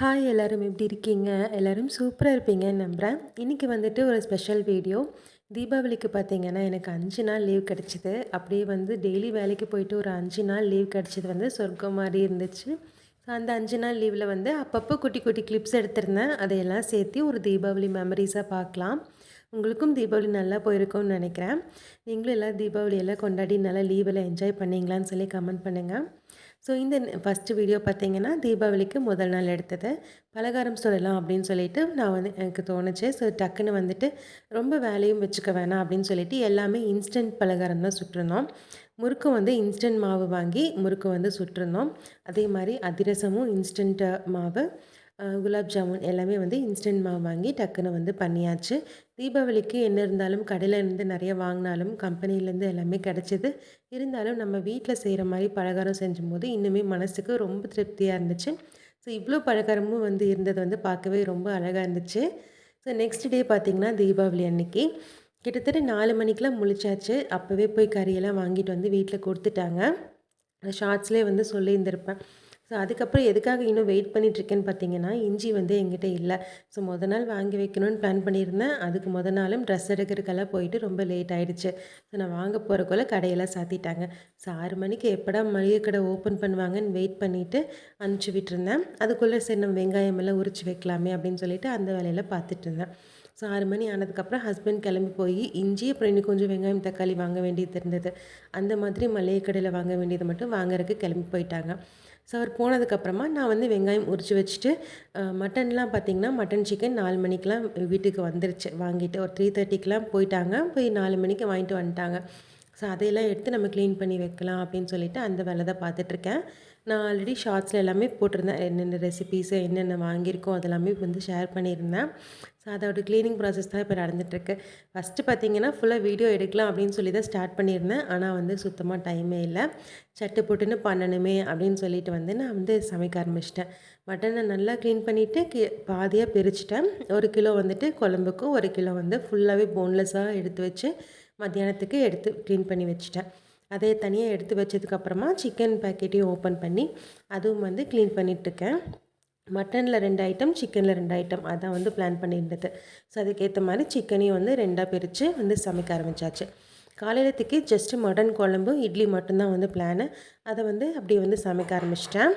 Hi எல்லோரும் எப்படி இருக்கீங்க? எல்லோரும் சூப்பராக இருப்பீங்கன்னு நம்புகிறேன் இன்றைக்கி வந்துட்டு ஒரு ஸ்பெஷல் வீடியோ தீபாவளிக்கு பார்த்தீங்கன்னா எனக்கு அஞ்சு நாள் லீவ் கிடச்சிது. அப்படியே வந்து டெய்லி வேலைக்கு போயிட்டு ஒரு அஞ்சு நாள் லீவ் கிடச்சிது வந்து சொர்க்கம் மாதிரி இருந்துச்சு. ஸோ அந்த அஞ்சு நாள் லீவில் வந்து அப்பப்போ குட்டி குட்டி கிளிப்ஸ் எடுத்திருந்தேன். அதையெல்லாம் சேர்த்து ஒரு தீபாவளி மெமரிஸாக பார்க்கலாம் உங்களுக்கும் தீபாவளி நல்லா போயிருக்கும்னு நினைக்கிறேன். நீங்களும் எல்லாம் தீபாவளியெல்லாம் கொண்டாடி நல்லா லீவில் என்ஜாய் பண்ணிங்களான்னு சொல்லி கமெண்ட் பண்ணுங்கள் ஸோ இந்த ஃபஸ்ட்டு வீடியோ பார்த்தீங்கன்னா தீபாவளிக்கு முதல் நாள் எடுத்தது. பலகாரம் சொல்லலாம் அப்படின்னு சொல்லிட்டு நான் வந்து எனக்கு தோணுச்சு. ஸோ டக்குன்னு வந்துட்டு ரொம்ப வேலையும் வச்சுக்க வேணாம் அப்படின்னு சொல்லிட்டு எல்லாமே இன்ஸ்டன்ட் பலகாரம் தான் சுட்டுருந்தோம். முறுக்கு வந்து இன்ஸ்டன்ட் மாவு வாங்கி முறுக்கு வந்து சுட்டிருந்தோம். அதே மாதிரி அதிரசமும் இன்ஸ்டன்ட் மாவு. குலாப் ஜாமுன் எல்லாமே வந்து இன்ஸ்டன்ட் மாவு வாங்கி டக்குன்னு வந்து பண்ணியாச்சு. தீபாவளிக்கு என்ன இருந்தாலும் கடையில் இருந்து நிறைய வாங்கினாலும் கம்பெனிலேருந்து எல்லாமே கிடச்சிது. இருந்தாலும் நம்ம வீட்டில் செய்கிற மாதிரி பலகாரம் செஞ்சும்போது இன்னுமே மனசுக்கு ரொம்ப திருப்தியாக இருந்துச்சு. ஸோ இவ்வளோ பலகாரமும் வந்து இருந்தது வந்து பார்க்கவே ரொம்ப அழகாக இருந்துச்சு. ஸோ நெக்ஸ்ட் டே பார்த்திங்கன்னா தீபாவளி அன்னைக்கு. கிட்டத்தட்ட நாலு மணிக்கெலாம் முழிச்சாச்சு. அப்போவே போய் கறியெல்லாம் வாங்கிட்டு வந்து வீட்டில் கொடுத்துட்டாங்க. ஷார்ட்ஸ்லேயே வந்து சொல்லியிருந்திருப்பேன். ஸோ அதுக்கப்புறம் எதுக்காக இன்னும் வெயிட் பண்ணிகிட்ருக்கேன்னு பார்த்தீங்கன்னா இஞ்சி வந்து எங்கிட்ட இல்லை. ஸோ மொதல் நாள் வாங்கி வைக்கணும்னு பிளான் பண்ணியிருந்தேன். அதுக்கு முத நாளும் ட்ரெஸ் எடுக்கிறதுக்கெல்லாம் போயிட்டு ரொம்ப லேட் ஆகிடுச்சு ஸோ நான் வாங்க போகிறக்குள்ள கடையெல்லாம் சாத்திட்டாங்க. ஸோ ஆறு மணிக்கு எப்படா மளிகை கடை ஓப்பன் பண்ணுவாங்கன்னு வெயிட் பண்ணிவிட்டு அனுப்பிச்சி விட்டுருந்தேன். அதுக்குள்ளே சரி நம்ம வெங்காயம் எல்லாம் உரிச்சு வைக்கலாமே அப்படின்னு சொல்லிட்டு அந்த வேலையில் பார்த்துட்டு இருந்தேன். ஸோ ஆறு மணி ஆனதுக்கப்புறம் ஹஸ்பண்ட் கிளம்பி போய் இஞ்சி அப்புறம் இன்னும் கொஞ்சம் வெங்காயம் தக்காளி வாங்க வேண்டியது இருந்தது. அந்த மாதிரி மளிகை கடையில் வாங்க வேண்டியது மட்டும் வாங்குறதுக்கு கிளம்பி போயிட்டாங்க. ஸோ அவர் போனதுக்கப்புறமா நான் வந்து வெங்காயம் உரித்து வச்சுட்டு மட்டன்லாம் பார்த்திங்கன்னா மட்டன் சிக்கன் நாலு மணிக்கெலாம் வீட்டுக்கு வந்துருச்சு. வாங்கிட்டு ஒரு த்ரீ தேர்ட்டிக்கெலாம் போயிட்டாங்க. போய் நாலு மணிக்கு வாங்கிட்டு வந்துட்டாங்க. ஸோ அதையெல்லாம் எடுத்து நம்ம க்ளீன் பண்ணி வைக்கலாம் அப்படின்னு சொல்லிட்டு அந்த வேலை தான் பார்த்துட்ருக்கேன் நான் ஆல்ரெடி ஷார்ட்ஸில் எல்லாமே போட்டிருந்தேன். என்னென்ன ரெசிபீஸு என்னென்ன வாங்கியிருக்கோம் அதெல்லாமே வந்து ஷேர் பண்ணியிருந்தேன். ஸோ அதோட க்ளீனிங் ப்ராசஸ் தான் இப்போ நடந்துகிட்ருக்கு ஃபஸ்ட்டு பார்த்தீங்கன்னா ஃபுல்லாக வீடியோ எடுக்கலாம் அப்படின்னு சொல்லி தான் ஸ்டார்ட் பண்ணியிருந்தேன். ஆனால் வந்து சுத்தமாக டைமே இல்லை. சட்டு போட்டுன்னு பண்ணணுமே அப்படின்னு சொல்லிட்டு வந்து நான் வந்து சமைக்க ஆரம்பிச்சிட்டேன். மட்டனை நல்லா க்ளீன் பண்ணிவிட்டு கி பாதியாக பிரிச்சுட்டேன். ஒரு கிலோ வந்துட்டு குழம்புக்கும் ஒரு கிலோ வந்து ஃபுல்லாகவே போன்லெஸ்ஸாக எடுத்து வச்சு மத்தியானத்துக்கு எடுத்து க்ளீன் பண்ணி வச்சுட்டேன். அதே தனியாக எடுத்து வச்சதுக்கப்புறமா சிக்கன் பேக்கெட்டையும் ஓப்பன் பண்ணி அதுவும் வந்து க்ளீன் பண்ணிகிட்ருக்கேன் மட்டனில் ரெண்டு ஐட்டம் சிக்கனில் ரெண்டு ஐட்டம் அதான் வந்து பிளான் பண்ணியிருந்தது. ஸோ அதுக்கேற்ற மாதிரி சிக்கனையும் வந்து ரெண்டாக பிரித்து வந்து சமைக்க ஆரம்பித்தாச்சு காலையிலத்துக்கு ஜஸ்ட்டு மட்டன் குழம்பு இட்லி மட்டும்தான் வந்து பிளானு அதை வந்து அப்படியே வந்து சமைக்க ஆரம்பிச்சிட்டேன்.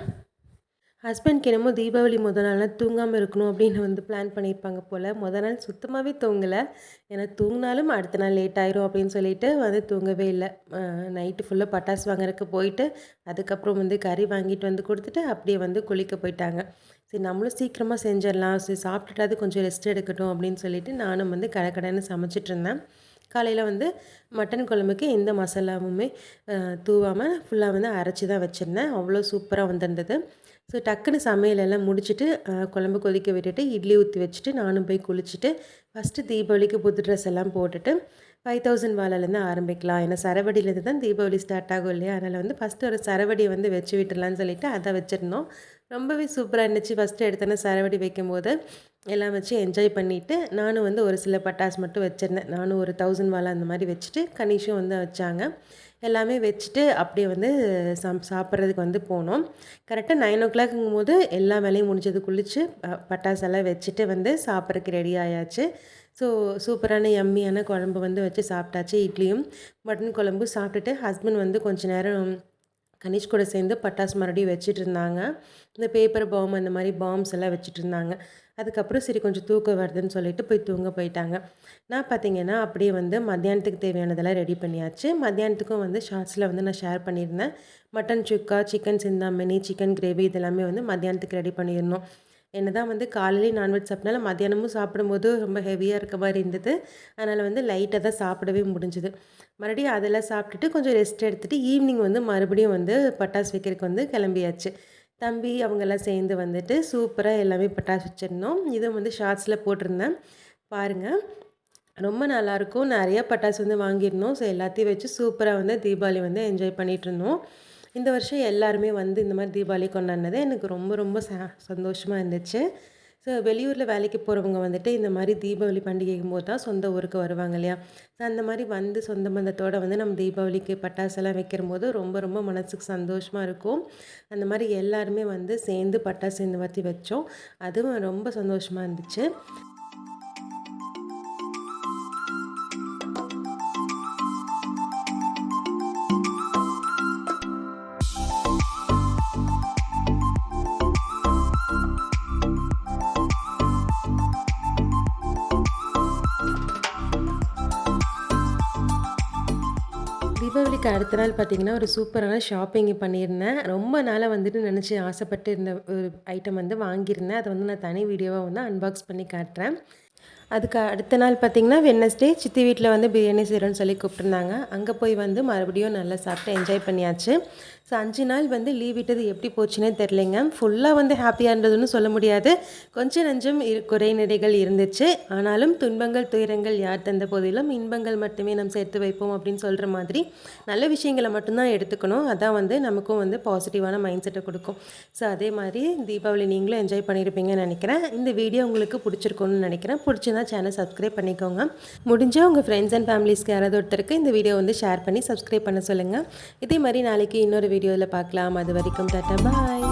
ஹஸ்பண்ட்க்கு என்னமோ தீபாவளி முத நாள்லாம் தூங்காமல் இருக்கணும் அப்படின்னு வந்து பிளான் பண்ணியிருப்பாங்க போல். முத நாள் சுத்தமாகவே தூங்கலை. ஏன்னா தூங்கினாலும் அடுத்த நாள் லேட் ஆயிரும் அப்படின்னு சொல்லிட்டு வந்து தூங்கவே இல்லை. நைட்டு ஃபுல்லாக பட்டாசு வாங்குறதுக்கு போயிட்டு அதுக்கப்புறம் வந்து கறி வாங்கிட்டு வந்து கொடுத்துட்டு அப்படியே வந்து குளிக்க போயிட்டாங்க. சரி நம்மளும் சீக்கிரமாக செஞ்சிடலாம். சரி சாப்பிட்டுட்டாது கொஞ்சம் ரெஸ்ட் எடுக்கட்டும் அப்படின்னு சொல்லிட்டு நானும் வந்து கடை கடைன்னு சமைச்சிட்டு இருந்தேன். காலையில் வந்து மட்டன் குழம்புக்கு எந்த மசாலாவுமே தூவாமல் ஃபுல்லாக வந்து அரைச்சி தான் வச்சுருந்தேன். அவ்வளோ சூப்பராக வந்திருந்தது. ஸோ டக்குன்னு சமையலெல்லாம் முடிச்சுட்டு குழம்பு கொதிக்க விட்டுட்டு இட்லி ஊற்றி வச்சுட்டு நானும் போய் குளிச்சுட்டு ஃபஸ்ட்டு தீபாவளிக்கு புது ட்ரெஸ் எல்லாம் போட்டுட்டு ஃபைவ் தௌசண்ட் வாழலேருந்து ஆரம்பிக்கலாம். ஏன்னா சரவடியிலேருந்து தான் தீபாவளி ஸ்டார்ட் ஆகும் இல்லையா? அதனால் வந்து ஃபஸ்ட்டு ஒரு சரவடியை வந்து வச்சு விட்டுடலான்னு சொல்லிவிட்டு அதை வச்சுருந்தோம். ரொம்பவே சூப்பராக இருந்துச்சு. ஃபஸ்ட்டு எடுத்தோன்னே சரவடி வைக்கும்போது எல்லாம் வச்சு என்ஜாய் பண்ணிவிட்டு நானும் வந்து ஒரு சில பட்டாசு மட்டும் வச்சுருந்தேன். நானும் ஒரு தௌசண்ட் வாழை அந்த மாதிரி வச்சுட்டு கனிஷும் வந்து வச்சாங்க. எல்லாமே வச்சுட்டு அப்படியே வந்து சம் சாப்பிட்றதுக்கு வந்து போனோம். கரெக்டாக நைன் ஓ கிளாக்குங்கும் போது எல்லா வேலையும் முடிஞ்சது குளித்து பட்டாசெல்லாம் வச்சுட்டு வந்து சாப்பிட்றதுக்கு ரெடி ஆயாச்சு. ஸோ சூப்பரான எம்மியான குழம்பு வந்து வச்சு சாப்பிட்டாச்சு இட்லியும் மட்டன் குழம்பு சாப்பிட்டுட்டு ஹஸ்பண்ட் வந்து கொஞ்சம் நேரம் கனிஷ் கூட சேர்ந்து பட்டாசு மறுபடியும் வச்சுட்டு இருந்தாங்க இந்த பேப்பர் பாம் அந்த மாதிரி பாம்ஸ் எல்லாம் வச்சுட்டு இருந்தாங்க அதுக்கப்புறம் சரி கொஞ்சம் தூக்கம் வருதுன்னு சொல்லிட்டு போய் தூங்க போயிட்டாங்க. நான் பார்த்தீங்கன்னா அப்படியே வந்து மத்தியானத்துக்கு தேவையானதெல்லாம் ரெடி பண்ணியாச்சு. மத்தியானத்துக்கும் வந்து ஷார்ட்ஸில் வந்து நான் ஷேர் பண்ணியிருந்தேன். Mutton chukka chicken Chintamani chicken gravy இதெல்லாமே வந்து மத்தியானத்துக்கு ரெடி பண்ணியிருந்தோம். என்ன தான் வந்து காலையிலேயே நான்வெஜ் சாப்பிட்னாலும் மத்தியானமும் சாப்பிடும்போது ரொம்ப ஹெவியாக இருக்க மாதிரி இருந்தது. அதனால் வந்து லைட்டாக தான் சாப்பிடவே முடிஞ்சுது. மறுபடியும் அதெல்லாம் சாப்பிட்டுட்டு கொஞ்சம் ரெஸ்ட் எடுத்துகிட்டு ஈவினிங் வந்து மறுபடியும் வந்து பட்டாசு வைக்கிறதுக்கு வந்து கிளம்பியாச்சு. தம்பி அவங்கெல்லாம் சேர்ந்து வந்துட்டு சூப்பராக எல்லாமே பட்டாசு வச்சுருந்தோம். இதுவும் வந்து ஷார்ட்ஸில் போட்டிருந்தேன். பாருங்கள் ரொம்ப நல்லாயிருக்கும் நிறையா பட்டாசு வந்து வாங்கியிருந்தோம். ஸோ எல்லாத்தையும் வச்சு சூப்பராக வந்து தீபாவளி வந்து என்ஜாய் பண்ணிகிட்டு இருந்தோம். இந்த வருஷம் எல்லாருமே வந்து இந்த மாதிரி தீபாவளி கொண்டாடினது எனக்கு ரொம்ப ரொம்ப ச சந்தோஷமாக இருந்துச்சு. ஸோ வெளியூரில் வேலைக்கு போகிறவங்க வந்துட்டு இந்த மாதிரி தீபாவளி பண்டிகைக்கும் போது தான் சொந்த ஊருக்கு வருவாங்க இல்லையா? ஸோ அந்த மாதிரி வந்து சொந்த பந்தத்தோடு வந்து நம்ம தீபாவளிக்கு பட்டாசெல்லாம் வைக்கிறம்போது ரொம்ப ரொம்ப மனசுக்கு சந்தோஷமாக இருக்கும். அந்த மாதிரி எல்லாருமே வந்து சேர்ந்து பட்டாசு இந்த மாதிரி வச்சோம். அதுவும் ரொம்ப சந்தோஷமாக இருந்துச்சு. தீபாவளிக்கு அடுத்த நாள் பார்த்தீங்கன்னா, ஒரு சூப்பரான ஷாப்பிங் பண்ணியிருந்தேன். ரொம்ப நாளாக வந்துட்டு நினச்சி ஆசைப்பட்டு இருந்த ஒரு ஐட்டம் வந்து வாங்கியிருந்தேன். அதை வந்து நான் தனி வீடியோவாக வந்து அன்பாக்ஸ் பண்ணி காட்டுறேன். அதுக்கு அடுத்த நாள் பார்த்தீங்கன்னா, வெட்னஸ்டே சித்தி வீட்டில் வந்து பிரியாணி செய்கிறோன்னு சொல்லி கூப்பிட்டுருந்தாங்க. அங்கே போய் வந்து மறுபடியும் நல்லா சாப்பிட்டு என்ஜாய் பண்ணியாச்சு. ஸோ அஞ்சு நாள் வந்து லீவ் விட்டது எப்படி போச்சுன்னே தெரிலங்க. ஃபுல்லாக வந்து ஹாப்பியாக இருந்ததுன்னு சொல்ல முடியாது. கொஞ்சம் நஞ்சம் இரு குறைநிறைகள் இருந்துச்சு. ஆனாலும் துன்பங்கள், துயரங்கள் யார் தந்த போதிலும் இன்பங்கள் மட்டுமே நாம் சேர்த்து வைப்போம் அப்படின்னு சொல்கிற மாதிரி, நல்ல விஷயங்களை மட்டும்தான் எடுத்துக்கணும். அதான் வந்து நமக்கும் வந்து பாசிட்டிவான மைண்ட் செட்டை கொடுக்கும் ஸோ அதே மாதிரி தீபாவளி நீங்களும் என்ஜாய் பண்ணியிருப்பீங்கன்னு நினைக்கிறேன் இந்த வீடியோ உங்களுக்கு பிடிச்சிருக்கோன்னு நினைக்கிறேன் பிடிச்சிருந்தா சேனல் சப்ஸ்கிரைப் பண்ணிக்கோங்க. முடிஞ்ச உங்கள் ஃப்ரெண்ட்ஸ் அண்ட் ஃபேமிலிஸ்க்கு யாராவது ஒருத்தருக்கு இந்த வீடியோ வந்து ஷேர் பண்ணி சப்ஸ்கிரைப் பண்ண சொல்லுங்கள் இதே மாதிரி நாளைக்கு இன்னொரு வீடியோவில் பார்க்கலாம். அது வரைக்கும் டாட்டா பாய்.